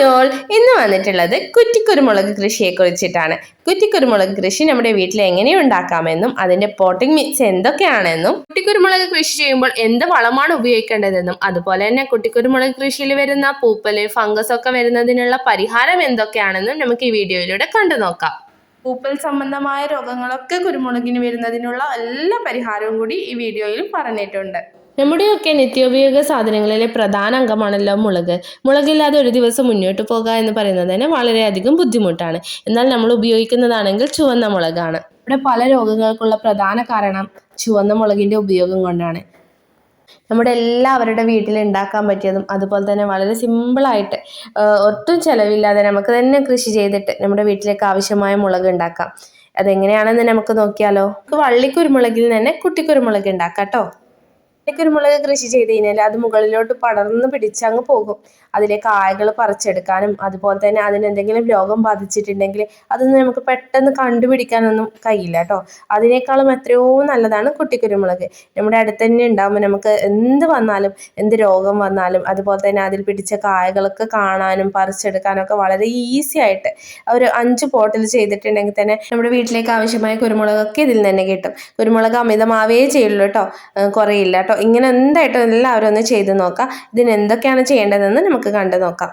Hi all ഇന്ന് വന്നിട്ടുള്ളത് കുറ്റിക്കുരുമുളക് കൃഷിയെ കുറിച്ചിട്ടാണ് കുറ്റിക്കുരുമുളക് കൃഷി നമ്മുടെ വീട്ടിൽ എങ്ങനെ ഉണ്ടാക്കാമെന്നും അതിന്റെ പോട്ടിംഗ് മിക്സ് എന്തൊക്കെയാണെന്നും കുറ്റിക്കുരുമുളക് കൃഷി ചെയ്യുമ്പോൾ എന്ത് വളമാണ് ഉപയോഗിക്കേണ്ടതെന്നും അതുപോലെ തന്നെ കുറ്റിക്കുരുമുളക് കൃഷിയിൽ വരുന്ന പൂപ്പൽ ഫംഗസ് ഒക്കെ വരുന്നതിനുള്ള പരിഹാരം എന്തൊക്കെയാണെന്നും നമുക്ക് ഈ വീഡിയോയിലൂടെ കണ്ടു നോക്കാം. പൂപ്പൽ സംബന്ധമായ രോഗങ്ങളൊക്കെ കുരുമുളകിന് വരുന്നതിനുള്ള എല്ലാ പരിഹാരവും കൂടി ഈ വീഡിയോയിൽ പറഞ്ഞിട്ടുണ്ട്. നമ്മുടെയൊക്കെ നിത്യോപയോഗ സാധനങ്ങളിലെ പ്രധാന അംഗമാണല്ലോ മുളക്. മുളകില്ലാതെ ഒരു ദിവസം മുന്നോട്ട് പോകുക എന്ന് പറയുന്നത് തന്നെ വളരെയധികം ബുദ്ധിമുട്ടാണ്. എന്നാൽ നമ്മൾ ഉപയോഗിക്കുന്നതാണെങ്കിൽ ചുവന്ന മുളകാണ്. ഇവിടെ പല രോഗങ്ങൾക്കുള്ള പ്രധാന കാരണം ചുവന്ന മുളകിന്റെ ഉപയോഗം കൊണ്ടാണ്. നമ്മുടെ എല്ലാവരുടെ വീട്ടിൽ ഉണ്ടാക്കാൻ പറ്റിയതും അതുപോലെ തന്നെ വളരെ സിമ്പിളായിട്ട് ഒട്ടും ചിലവില്ലാതെ നമുക്ക് തന്നെ കൃഷി ചെയ്തിട്ട് നമ്മുടെ വീട്ടിലേക്ക് ആവശ്യമായ മുളക് ഉണ്ടാക്കാം. അതെങ്ങനെയാണെന്ന് നമുക്ക് നോക്കിയാലോ? നമുക്ക് വള്ളിക്കുരുമുളകിൽ തന്നെ കുട്ടിക്കുരുമുളക് ഉണ്ടാക്കാം കേട്ടോ. കുരുമുളക് കൃഷി ചെയ്ത് കഴിഞ്ഞാൽ അത് മുകളിലോട്ട് പടർന്ന് പിടിച്ച് അങ്ങ് പോകും. അതിലെ കായകൾ പറിച്ചെടുക്കാനും അതുപോലെ തന്നെ അതിന് എന്തെങ്കിലും രോഗം ബാധിച്ചിട്ടുണ്ടെങ്കിൽ അതൊന്നും നമുക്ക് പെട്ടെന്ന് കണ്ടുപിടിക്കാനൊന്നും കഴിയില്ല കേട്ടോ. അതിനേക്കാളും എത്രയോ നല്ലതാണ് കുട്ടിക്കുരുമുളക്. നമ്മുടെ അടുത്ത് തന്നെ ഉണ്ടാകുമ്പോൾ നമുക്ക് എന്ത് വന്നാലും എന്ത് രോഗം വന്നാലും അതുപോലെ തന്നെ അതിൽ പിടിച്ച കായകളൊക്കെ കാണാനും പറിച്ചെടുക്കാനും ഒക്കെ വളരെ ഈസി ആയിട്ട് ഒരു അഞ്ച് പോട്ടിൽ ചെയ്തിട്ടുണ്ടെങ്കിൽ തന്നെ നമ്മുടെ വീട്ടിലേക്ക് ആവശ്യമായ കുരുമുളകൊക്കെ ഇതിൽ തന്നെ കിട്ടും. കുരുമുളക് അമിതമാവേ ചെയ്യുള്ളൂ കേട്ടോ. കുറയില്ല കേട്ടോ. ഇങ്ങനെ എന്തായിട്ടും എല്ലാവരും ഒന്ന് ചെയ്ത് നോക്കാം. ഇതിന് എന്തൊക്കെയാണ് ചെയ്യേണ്ടതെന്ന് നമുക്ക് കണ്ടു നോക്കാം.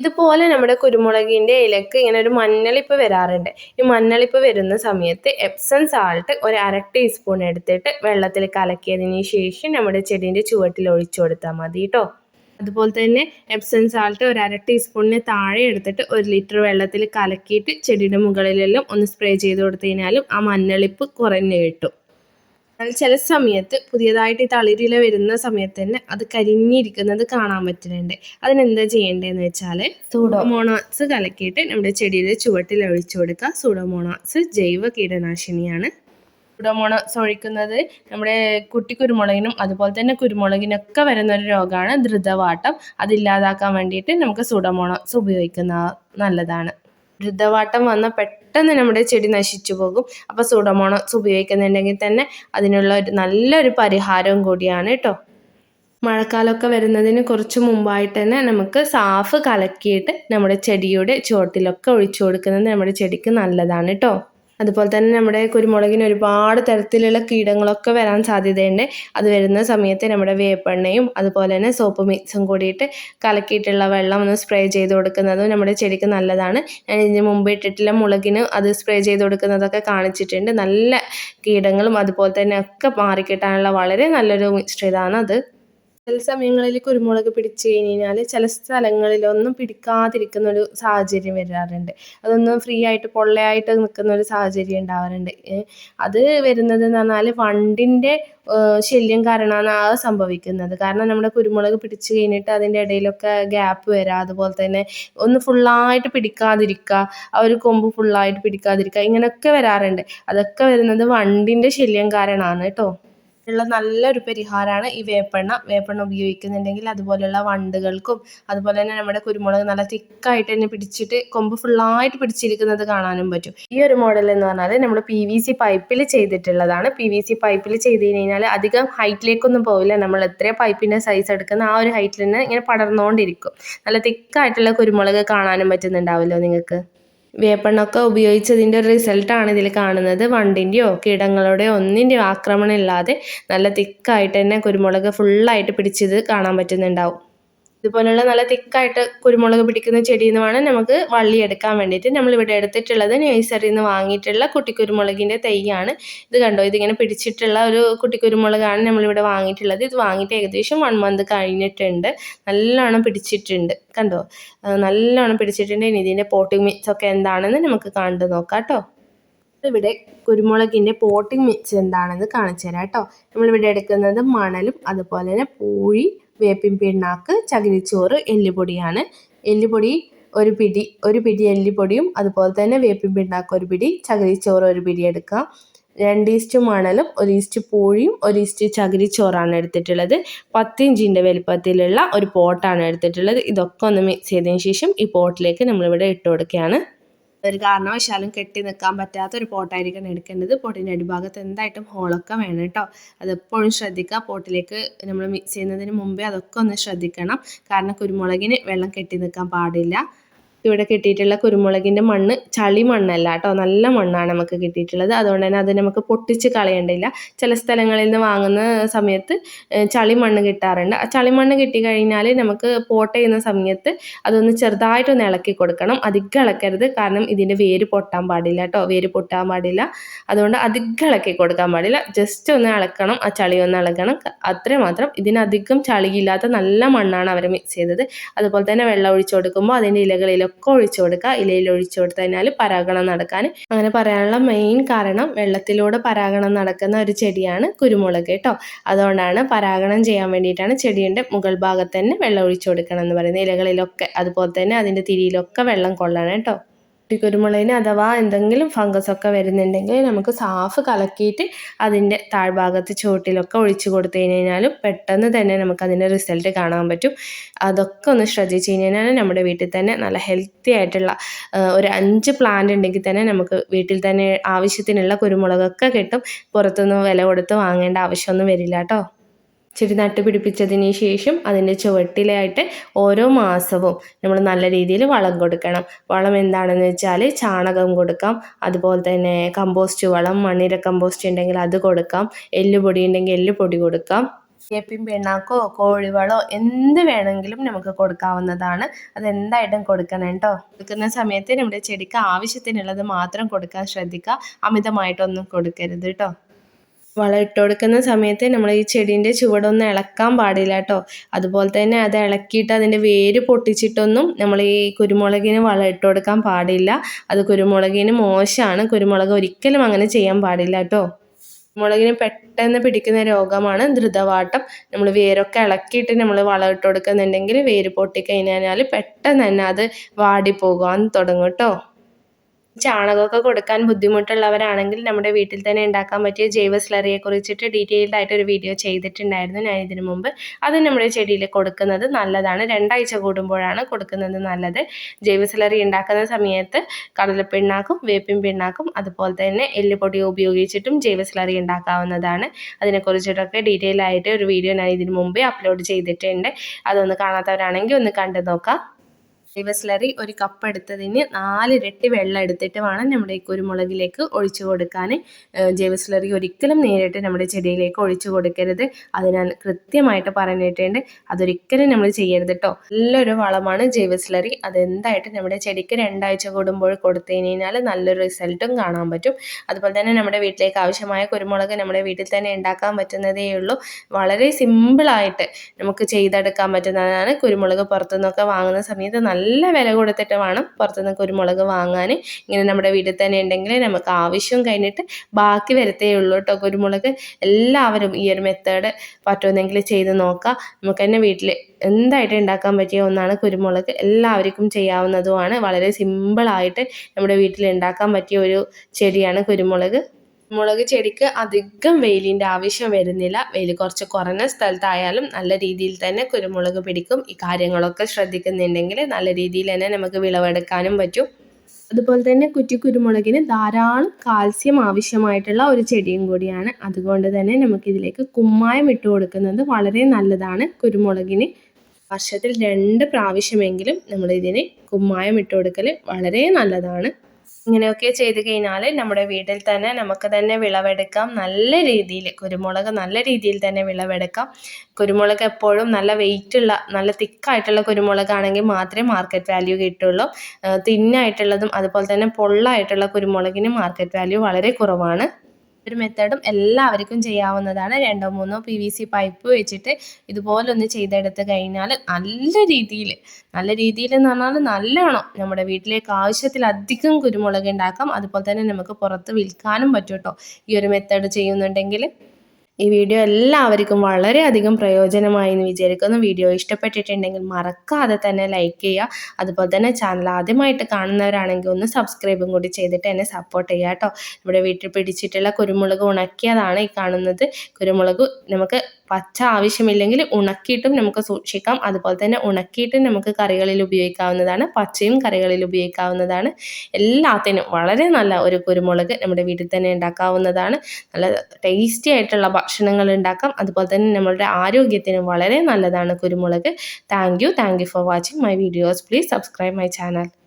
ഇതുപോലെ നമ്മുടെ കുരുമുളകിന്റെ ഇലക്ക് ഇങ്ങനെ ഒരു മഞ്ഞളിപ്പ് വരാറുണ്ട്. ഈ മഞ്ഞളിപ്പ് വരുന്ന സമയത്ത് എപ്സം സാൾട്ട് ഒരു അര ടീസ്പൂൺ എടുത്തിട്ട് വെള്ളത്തിൽ കലക്കിയതിന് ശേഷം നമ്മുടെ ചെടീന്റെ ചുവട്ടിൽ ഒഴിച്ചു കൊടുത്താൽ മതി കേട്ടോ അതുപോലെ തന്നെ എപ്സം സാൾട്ട് ഒരു അര ടീസ്പൂണിന് താഴെ എടുത്തിട്ട് ഒരു ലിറ്റർ വെള്ളത്തിൽ കലക്കിയിട്ട് ചെടിയുടെ മുകളിലെല്ലാം ഒന്ന് സ്പ്രേ ചെയ്ത് കൊടുത്തു കഴിഞ്ഞാലും ആ മഞ്ഞളിപ്പ് കുറഞ്ഞു കിട്ടും. എന്നാൽ ചില സമയത്ത് പുതിയതായിട്ട് ഈ തളിരില വരുന്ന സമയത്ത് തന്നെ അത് കരിഞ്ഞിരിക്കുന്നത് കാണാൻ പറ്റുന്നുണ്ട്. അതിനെന്താ ചെയ്യേണ്ടതെന്ന് വെച്ചാൽ സൂഡോമോണാസ് കലക്കിയിട്ട് നമ്മുടെ ചെടിയുടെ ചുവട്ടിൽ ഒഴിച്ചു കൊടുക്കുക. സൂഡോമോണാസ് ജൈവ കീടനാശിനിയാണ്. സൂഡോമോണാസ് ഒഴിക്കുന്നത് നമ്മുടെ കുട്ടി കുരുമുളകിനും അതുപോലെ തന്നെ കുരുമുളകിനൊക്കെ വരുന്ന ഒരു രോഗമാണ് ധൃതവാട്ടം അതില്ലാതാക്കാൻ വേണ്ടിയിട്ട് നമുക്ക് സൂഡോമോണാസ് ഉപയോഗിക്കുന്ന നല്ലതാണ്. ധൃതവാട്ടം വന്ന പെട്ടെന്ന് നമ്മുടെ ചെടി നശിച്ചു പോകും. അപ്പോൾ സൂഡോമോണോസ് ഉപയോഗിക്കുന്നുണ്ടെങ്കിൽ തന്നെ അതിനുള്ള ഒരു നല്ലൊരു പരിഹാരവും കൂടിയാണ് കേട്ടോ മഴക്കാലമൊക്കെ വരുന്നതിന് കുറച്ച് മുമ്പായിട്ട് തന്നെ നമുക്ക് സാഫ് കലക്കിയിട്ട് നമ്മുടെ ചെടിയുടെ ചുവട്ടിലൊക്കെ ഒഴിച്ചു കൊടുക്കുന്നത് നമ്മുടെ ചെടിക്ക് നല്ലതാണ് കേട്ടോ അതുപോലെ തന്നെ നമ്മുടെ കുരുമുളകിന് ഒരുപാട് തരത്തിലുള്ള കീടങ്ങളൊക്കെ വരാൻ സാധ്യതയുണ്ട്. അത് വരുന്ന സമയത്ത് നമ്മുടെ വേപ്പെണ്ണയും അതുപോലെ തന്നെ സോപ്പ് മിക്സും കൂടിയിട്ട് കലക്കിയിട്ടുള്ള വെള്ളം ഒന്ന് സ്പ്രേ ചെയ്ത് കൊടുക്കുന്നതും നമ്മുടെ ചെടിക്ക് നല്ലതാണ്. ഞാൻ ഇതിന് മുമ്പ് ഇട്ടിട്ടുള്ള മുളകിന് അത് സ്പ്രേ ചെയ്ത് കൊടുക്കുന്നതൊക്കെ കാണിച്ചിട്ടുണ്ട്. നല്ല കീടങ്ങളും അതുപോലെ തന്നെ ഒക്കെ മാറിക്കിട്ടാനുള്ള വളരെ നല്ലൊരു മിശ്രിതമാണ് അത് ചില സമയങ്ങളിൽ കുരുമുളക് പിടിച്ചു കഴിഞ്ഞാൽ ചില സ്ഥലങ്ങളിലൊന്നും പിടിക്കാതിരിക്കുന്ന ഒരു സാഹചര്യം വരാറുണ്ട്. അതൊന്നും ഫ്രീ ആയിട്ട് പൊള്ളയായിട്ട് നിൽക്കുന്ന ഒരു സാഹചര്യം ഉണ്ടാവാറുണ്ട്. അത് വരുന്നത് എന്ന് പറഞ്ഞാൽ വണ്ടിന്റെ ശല്യം കാരണമാണ് ആ സംഭവിക്കുന്നത്. കാരണം നമ്മുടെ കുരുമുളക് പിടിച്ചു കഴിഞ്ഞിട്ട് അതിന്റെ ഇടയിലൊക്കെ ഗ്യാപ്പ് വരിക അതുപോലെ തന്നെ ഒന്ന് ഫുള്ളായിട്ട് പിടിക്കാതിരിക്കുക ആ ഒരു കൊമ്പ് ഫുള്ളായിട്ട് പിടിക്കാതിരിക്കുക ഇങ്ങനെയൊക്കെ വരാറുണ്ട്. അതൊക്കെ വരുന്നത് വണ്ടിന്റെ ശല്യം കാരണമാണ് കേട്ടോ. ഉള്ള നല്ലൊരു പരിഹാരമാണ് ഈ വേപ്പെണ്ണ. വേപ്പെണ്ണ ഉപയോഗിക്കുന്നുണ്ടെങ്കിൽ അതുപോലെയുള്ള വണ്ടുകൾക്കും അതുപോലെ തന്നെ നമ്മുടെ കുരുമുളക് നല്ല തിക്കായിട്ട് തന്നെ പിടിച്ചിട്ട് കൊമ്പ് ഫുള്ളായിട്ട് പിടിച്ചിരിക്കുന്നത് കാണാനും പറ്റും. ഈ ഒരു മോഡൽ എന്ന് പറഞ്ഞാൽ നമ്മൾ പി വി സി പൈപ്പിൽ ചെയ്തിട്ടുള്ളതാണ്. പി വി സി പൈപ്പിൽ ചെയ്ത് കഴിഞ്ഞാൽ അധികം ഹൈറ്റിലേക്കൊന്നും പോവില്ല. നമ്മൾ എത്ര പൈപ്പിന്റെ സൈസ് എടുക്കുന്ന ആ ഒരു ഹൈറ്റിൽ തന്നെ ഇങ്ങനെ പടർന്നുകൊണ്ടിരിക്കും. നല്ല തിക്കായിട്ടുള്ള കുരുമുളക് കാണാനും പറ്റുന്നുണ്ടാവല്ലോ നിങ്ങൾക്ക്? വേപ്പെണ്ണൊക്കെ ഉപയോഗിച്ചതിന്റെ ഒരു റിസൾട്ടാണ് ഇതിൽ കാണുന്നത്. വണ്ടിന്റെയോ കീടങ്ങളുടെയോ ഒന്നിന്റെയോ ആക്രമണം ഇല്ലാതെ നല്ല തിക്കായിട്ട് തന്നെ കുരുമുളക് ഫുള്ളായിട്ട് പിടിച്ചത് കാണാൻ പറ്റുന്നുണ്ടാവും. ഇതുപോലുള്ള നല്ല തിക്കായിട്ട് കുരുമുളക് പിടിക്കുന്ന ചെടിയിൽ നിന്ന് വേണം നമുക്ക് വള്ളി എടുക്കാൻ വേണ്ടിയിട്ട്. നമ്മളിവിടെ എടുത്തിട്ടുള്ളത് നേഴ്സറിയിൽ നിന്ന് വാങ്ങിയിട്ടുള്ള കുട്ടിക്കുരുമുളകിന്റെ തൈയാണ്. ഇത് കണ്ടോ? ഇതിങ്ങനെ പിടിച്ചിട്ടുള്ള ഒരു കുട്ടിക്കുരുമുളകാണ് നമ്മളിവിടെ വാങ്ങിയിട്ടുള്ളത്. ഇത് വാങ്ങിയിട്ട് ഏകദേശം വൺ മന്ത് കഴിഞ്ഞിട്ടുണ്ട്. നല്ലോണം പിടിച്ചിട്ടുണ്ട്. കണ്ടോ? നല്ലോണം പിടിച്ചിട്ടുണ്ട്. ഇനി ഇതിന്റെ പോട്ടിംഗ് മിക്സ് ഒക്കെ എന്താണെന്ന് നമുക്ക് കണ്ടു നോക്കാം കേട്ടോ. ഇവിടെ കുരുമുളകിന്റെ പോട്ടിംഗ് മിക്സ് എന്താണെന്ന് കാണിച്ചു തരാം കേട്ടോ. നമ്മളിവിടെ എടുക്കുന്നത് മണലും അതുപോലെ തന്നെ പൂഴി വേപ്പിൻ പിണ്ണാക്ക് ചകിരിച്ചോറ് എല്ലുപൊടിയാണ്. എല്ലുപൊടി ഒരു പിടി ഒരു പിടി എല്ലുപൊടിയും അതുപോലെ തന്നെ വേപ്പിൻ പിണ്ണാക്ക് ഒരു പിടി ചകിരിച്ചോറ് ഒരു പിടി എടുക്കാം. രണ്ട് ഈസ്റ്റ് മണലും ഒരു ഈസ്റ്റ് പൂഴിയും ഒരു ഈസ്റ്റ് ചകിരിച്ചോറാണ് എടുത്തിട്ടുള്ളത്. പത്ത് ഇഞ്ചിന്റെ വലുപ്പത്തിലുള്ള ഒരു പോട്ടാണ് എടുത്തിട്ടുള്ളത്. ഇതൊക്കെ ഒന്ന് മിക്സ് ചെയ്തതിന് ശേഷം ഈ പോട്ടിലേക്ക് നമ്മളിവിടെ ഇട്ട് കൊടുക്കുകയാണ്. ഒരു കാരണവശാലും കെട്ടി നിൽക്കാൻ പറ്റാത്ത ഒരു പോട്ടായിരിക്കണം എടുക്കേണ്ടത്. പോട്ടിന്റെ അടിഭാഗത്ത് എന്തായിട്ടും ഹോളൊക്കെ വേണം കേട്ടോ. അതെപ്പോഴും ശ്രദ്ധിക്കുക. പോട്ടിലേക്ക് നമ്മൾ മിക്സ് ചെയ്യുന്നതിന് മുമ്പേ അതൊക്കെ ഒന്ന് ശ്രദ്ധിക്കണം. കാരണം കുരുമുളകിന് വെള്ളം കെട്ടി നിൽക്കാൻ പാടില്ല. ഇവിടെ കിട്ടിയിട്ടുള്ള കുരുമുളകിന്റെ മണ്ണ് ചളി മണ്ണല്ല കേട്ടോ. നല്ല മണ്ണാണ് നമുക്ക് കിട്ടിയിട്ടുള്ളത്. അതുകൊണ്ട് തന്നെ അത് നമുക്ക് പൊട്ടിച്ച് കളയേണ്ടില്ല ചില സ്ഥലങ്ങളിൽ നിന്ന് വാങ്ങുന്ന സമയത്ത് ചളി മണ്ണ് കിട്ടാറുണ്ട്. ആ ചളി മണ്ണ് കിട്ടിക്കഴിഞ്ഞാൽ നമുക്ക് പോട്ട് ചെയ്യുന്ന സമയത്ത് അതൊന്ന് ചെറുതായിട്ടൊന്ന് ഇളക്കി കൊടുക്കണം. അധികം ഇളക്കരുത്. കാരണം ഇതിന്റെ വേര് പൊട്ടാൻ പാടില്ല കേട്ടോ. വേര് പൊട്ടാൻ പാടില്ല. അതുകൊണ്ട് അധികം ഇളക്കി കൊടുക്കാൻ പാടില്ല. ജസ്റ്റ് ഒന്ന് ഇളക്കണം. ആ ചളി ഒന്ന് ഇളക്കണം അത്രേ മാത്രം. ഇതിനധികം ചളിയില്ലാത്ത നല്ല മണ്ണാണ് അവർ മിക്സ് ചെയ്തത്. അതുപോലെ തന്നെ വെള്ളം ഒഴിച്ചു കൊടുക്കുമ്പോൾ അതിന്റെ ഇലകളിലൊക്കെ ഒക്കെ ഒഴിച്ചു കൊടുക്കുക ഇലയിൽ ഒഴിച്ചു കൊടുത്തു കഴിഞ്ഞാൽ പരാഗണം നടക്കാൻ അങ്ങനെ പറയാനുള്ള മെയിൻ കാരണം വെള്ളത്തിലൂടെ പരാഗണം നടക്കുന്ന ഒരു ചെടിയാണ് കുരുമുളക് കേട്ടോ. അതുകൊണ്ടാണ് പരാഗണം ചെയ്യാൻ വേണ്ടിയിട്ടാണ് ചെടിയുടെ മുകൾ ഭാഗത്ത് തന്നെ വെള്ളം ഒഴിച്ചു കൊടുക്കണം എന്ന് പറയുന്നത്. ഇലകളിലൊക്കെ അതുപോലെ തന്നെ അതിന്റെ തിരിയിലൊക്കെ വെള്ളം കൊള്ളണം കേട്ടോ. കുരുമുളകിന് അഥവാ എന്തെങ്കിലും ഫംഗസ് ഒക്കെ വരുന്നുണ്ടെങ്കിൽ നമുക്ക് സാഫ് കലക്കിയിട്ട് അതിന്റെ താഴ്ഭാഗത്ത് ചുവട്ടിലൊക്കെ ഒഴിച്ചു കൊടുത്തു കഴിഞ്ഞാലും പെട്ടെന്ന് തന്നെ നമുക്ക് അതിന്റെ റിസൾട്ട് കാണാൻ പറ്റും. അതൊക്കെ ഒന്ന് ശ്രദ്ധിച്ചു കഴിഞ്ഞാൽ നമ്മുടെ വീട്ടിൽ തന്നെ നല്ല ഹെൽത്തി ആയിട്ടുള്ള ഒരു അഞ്ച് പ്ലാന്റ് ഉണ്ടെങ്കിൽ തന്നെ നമുക്ക് വീട്ടിൽ തന്നെ ആവശ്യത്തിനുള്ള കുരുമുളകൊക്കെ കിട്ടും. പുറത്തുനിന്ന് വില കൊടുത്ത് വാങ്ങേണ്ട ആവശ്യമൊന്നും വരില്ല കേട്ടോ. ചെടി നട്ടുപിടിപ്പിച്ചതിന് ശേഷം അതിന്റെ ചുവട്ടിലായിട്ട് ഓരോ മാസവും നമ്മൾ നല്ല രീതിയിൽ വളം കൊടുക്കണം. വളം എന്താണെന്ന് വെച്ചാൽ ചാണകം കൊടുക്കാം. അതുപോലെ തന്നെ കമ്പോസ്റ്റ് വളം മണ്ണിര കമ്പോസ്റ്റ് ഉണ്ടെങ്കിൽ അത് കൊടുക്കാം. എല്ലുപൊടി ഉണ്ടെങ്കിൽ എല്ലുപൊടി കൊടുക്കാം. വേപ്പിൻ പിണ്ണാക്കോ കോഴിവളോ എന്ത് വേണമെങ്കിലും നമുക്ക് കൊടുക്കാവുന്നതാണ്. അതെന്തായിട്ടും കൊടുക്കണം കേട്ടോ. കൊടുക്കുന്ന സമയത്ത് നമ്മുടെ ചെടിക്ക് ആവശ്യത്തിനുള്ളത് മാത്രം കൊടുക്കാൻ ശ്രദ്ധിക്കുക. അമിതമായിട്ടൊന്നും കൊടുക്കരുത് കേട്ടോ. വളം ഇട്ട് കൊടുക്കുന്ന സമയത്ത് നമ്മൾ ഈ ചെടീന്റെ ചുവടൊന്നും ഇളക്കാൻ പാടില്ല കേട്ടോ. അതുപോലെ തന്നെ അത് ഇളക്കിയിട്ട് അതിന്റെ വേര് പൊട്ടിച്ചിട്ടൊന്നും നമ്മൾ ഈ കുരുമുളകിന് വളം ഇട്ട് കൊടുക്കാൻ പാടില്ല. അത് കുരുമുളകിന് മോശമാണ്. കുരുമുളക് ഒരിക്കലും അങ്ങനെ ചെയ്യാൻ പാടില്ല കേട്ടോ. മുളകിന് പെട്ടെന്ന് പിടിക്കുന്ന രോഗമാണ് ധൃതവാട്ടം നമ്മൾ വേരൊക്കെ ഇളക്കിയിട്ട് നമ്മൾ വളം ഇട്ട് കൊടുക്കുന്നുണ്ടെങ്കിൽ വേര് പൊട്ടിക്കഴിഞ്ഞാൽ പെട്ടെന്ന് തന്നെ അത് വാടിപ്പോകാൻ തുടങ്ങും കേട്ടോ. ചാണകമൊക്കെ കൊടുക്കാൻ ബുദ്ധിമുട്ടുള്ളവരാണെങ്കിൽ നമ്മുടെ വീട്ടിൽ തന്നെ ഉണ്ടാക്കാൻ പറ്റിയ ജൈവ സ്ലറിയെ കുറിച്ചിട്ട് ഡീറ്റെയിൽഡ് ആയിട്ട് ഒരു വീഡിയോ ചെയ്തിട്ടുണ്ടായിരുന്നു ഞാൻ ഇതിനു മുമ്പ്. അത് നമ്മുടെ ചെടിയിൽ കൊടുക്കുന്നത് നല്ലതാണ്. രണ്ടാഴ്ച കൂടുമ്പോഴാണ് കൊടുക്കുന്നത് നല്ലത്. ജൈവ സ്ലറി ഉണ്ടാക്കുന്ന സമയത്ത് കടലപ്പിണ്ണാക്കും വേപ്പിൻ പിണ്ണാക്കും അതുപോലെ തന്നെ എല്ലുപൊടി ഉപയോഗിച്ചിട്ടും ജൈവ സ്ലറി ഉണ്ടാക്കാവുന്നതാണ്. അതിനെക്കുറിച്ചിട്ടൊക്കെ ഡീറ്റെയിൽ ആയിട്ട് ഒരു വീഡിയോ ഞാൻ ഇതിനു മുമ്പേ അപ്ലോഡ് ചെയ്തിട്ടുണ്ട്. അതൊന്ന് കാണാത്തവരാണെങ്കിൽ ഒന്ന് കണ്ടു നോക്കാം. സ്ലറി ഒരു കപ്പ് എടുത്തതിന് നാല് ഇരട്ടി വെള്ളം എടുത്തിട്ട് വേണം നമ്മുടെ ഈ കുരുമുളകിലേക്ക് ഒഴിച്ചു കൊടുക്കാൻ. ജൈവ സ്ലറി ഒരിക്കലും നേരിട്ട് നമ്മുടെ ചെടിയിലേക്ക് ഒഴിച്ചു കൊടുക്കരുത്. അതിനാൽ കൃത്യമായിട്ട് പറഞ്ഞിട്ടുണ്ട്. അതൊരിക്കലും നമ്മൾ ചെയ്യരുത് കേട്ടോ നല്ലൊരു വളമാണ് ജൈവ സ്ലറി അതെന്തായിട്ട് നമ്മുടെ ചെടിക്ക് രണ്ടാഴ്ച കൂടുമ്പോൾ കൊടുത്തു കഴിഞ്ഞാൽ നല്ലൊരു റിസൾട്ടും കാണാൻ പറ്റും. അതുപോലെ തന്നെ നമ്മുടെ വീട്ടിലേക്ക് ആവശ്യമായ കുരുമുളക് നമ്മുടെ വീട്ടിൽ തന്നെ ഉണ്ടാക്കാൻ പറ്റുന്നതേ ഉള്ളൂ. വളരെ സിമ്പിളായിട്ട് നമുക്ക് ചെയ്തെടുക്കാൻ പറ്റുന്നതാണ്. കുരുമുളക് പുറത്തുനിന്നൊക്കെ വാങ്ങുന്ന സമയത്ത് നല്ല നല്ല വില കൊടുത്തിട്ട് വേണം പുറത്തുനിന്ന് കുരുമുളക് വാങ്ങാൻ. ഇങ്ങനെ നമ്മുടെ വീട്ടിൽ തന്നെ ഉണ്ടെങ്കിൽ നമുക്ക് ആവശ്യം കഴിഞ്ഞിട്ട് ബാക്കി വരത്തേ ഉള്ളൂ കേട്ടോ. കുരുമുളക് എല്ലാവരും ഈ ഒരു മെത്തേഡ് പറ്റുമെന്നെങ്കിൽ ചെയ്ത് നോക്കാം നമുക്ക് തന്നെ വീട്ടിൽ എന്തായിട്ട് ഉണ്ടാക്കാൻ പറ്റിയ ഒന്നാണ് കുരുമുളക്. എല്ലാവർക്കും ചെയ്യാവുന്നതുമാണ്. വളരെ സിമ്പിളായിട്ട് നമ്മുടെ വീട്ടിൽ ഉണ്ടാക്കാൻ പറ്റിയ ഒരു ചെടിയാണ് കുരുമുളക്. മുളക് ചെടിക്ക് അധികം വെയിലിന്റെ ആവശ്യം വരുന്നില്ല. വെയിൽ കുറച്ച് കുറഞ്ഞ സ്ഥലത്തായാലും നല്ല രീതിയിൽ തന്നെ കുരുമുളക് പിടിക്കും. ഈ കാര്യങ്ങളൊക്കെ ശ്രദ്ധിക്കുന്നുണ്ടെങ്കിൽ നല്ല രീതിയിൽ തന്നെ നമുക്ക് വിളവെടുക്കാനും പറ്റും. അതുപോലെ തന്നെ കുറ്റി കുരുമുളകിന് ധാരാളം കാൽസ്യം ആവശ്യമായിട്ടുള്ള ഒരു ചെടിയും കൂടിയാണ്. അതുകൊണ്ട് തന്നെ നമുക്കിതിലേക്ക് കുമ്മായം ഇട്ട് കൊടുക്കുന്നത് വളരെ നല്ലതാണ് കുരുമുളകിന്. വർഷത്തിൽ രണ്ട് പ്രാവശ്യമെങ്കിലും നമ്മളിതിന് കുമ്മായം ഇട്ട് കൊടുക്കൽ വളരെ നല്ലതാണ്. ഇങ്ങനെയൊക്കെ ചെയ്ത് കഴിഞ്ഞാൽ നമ്മുടെ വീട്ടിൽ തന്നെ നമുക്ക് തന്നെ വിളവെടുക്കാം. നല്ല രീതിയിൽ കുരുമുളക് നല്ല രീതിയിൽ തന്നെ വിളവെടുക്കാം. കുരുമുളക് എപ്പോഴും നല്ല വെയിറ്റുള്ള നല്ല തിക്കായിട്ടുള്ള കുരുമുളകാണെങ്കിൽ മാത്രമേ മാർക്കറ്റ് വാല്യൂ കിട്ടുള്ളൂ. തിന്നായിട്ടുള്ളതും അതുപോലെ തന്നെ പൊള്ളായിട്ടുള്ള കുരുമുളകിന് മാർക്കറ്റ് വാല്യൂ വളരെ കുറവാണ്. ഒരു മെത്തേഡും എല്ലാവർക്കും ചെയ്യാവുന്നതാണ്. രണ്ടോ മൂന്നോ പി വി സി പൈപ്പ് വെച്ചിട്ട് ഇതുപോലെ ഒന്ന് ചെയ്തെടുത്ത് കഴിഞ്ഞാൽ നല്ല രീതിയിൽ നല്ല രീതിയിൽ എന്ന് പറഞ്ഞാൽ നല്ലോണം നമ്മുടെ വീട്ടിലേക്ക് ആവശ്യത്തിലധികം കുരുമുളക് ഉണ്ടാക്കാം. അതുപോലെ തന്നെ നമുക്ക് പുറത്ത് വിൽക്കാനും പറ്റും കേട്ടോ ഈ ഒരു മെത്തേഡ് ചെയ്യുന്നുണ്ടെങ്കിൽ ഈ വീഡിയോ എല്ലാവർക്കും വളരെയധികം പ്രയോജനമായി എന്ന് വിചാരിക്കുന്നു. വീഡിയോ ഇഷ്ടപ്പെട്ടിട്ടുണ്ടെങ്കിൽ മറക്കാതെ തന്നെ ലൈക്ക് ചെയ്യുക. അതുപോലെ തന്നെ ചാനൽ ആദ്യമായിട്ട് കാണുന്നവരാണെങ്കിൽ ഒന്ന് സബ്സ്ക്രൈബും കൂടി ചെയ്തിട്ട് എന്നെ സപ്പോർട്ട് ചെയ്യുക കേട്ടോ. ഇവിടെ വീട്ടിൽ പിടിച്ചിട്ടുള്ള കുരുമുളക് ഉണക്കിയതാണ് ഈ കാണുന്നത്. കുരുമുളക് നമുക്ക് പച്ച ആവശ്യമില്ലെങ്കിൽ ഉണക്കിയിട്ടും നമുക്ക് സൂക്ഷിക്കാം. അതുപോലെ തന്നെ ഉണക്കിയിട്ട് നമുക്ക് കറികളിൽ ഉപയോഗിക്കാവുന്നതാണ്. പച്ചയും കറികളിൽ ഉപയോഗിക്കാവുന്നതാണ്. എല്ലാത്തിനും വളരെ നല്ല ഒരു കുരുമുളക് നമ്മുടെ വീട്ടിൽ തന്നെ ഉണ്ടാക്കാവുന്നതാണ്. നല്ല ടേസ്റ്റി ആയിട്ടുള്ള ഭക്ഷണങ്ങൾ ഉണ്ടാക്കാം. അതുപോലെ തന്നെ നമ്മളുടെ ആരോഗ്യത്തിനും വളരെ നല്ലതാണ് കുരുമുളക്. Thank you thank you for watching my videos please subscribe my channel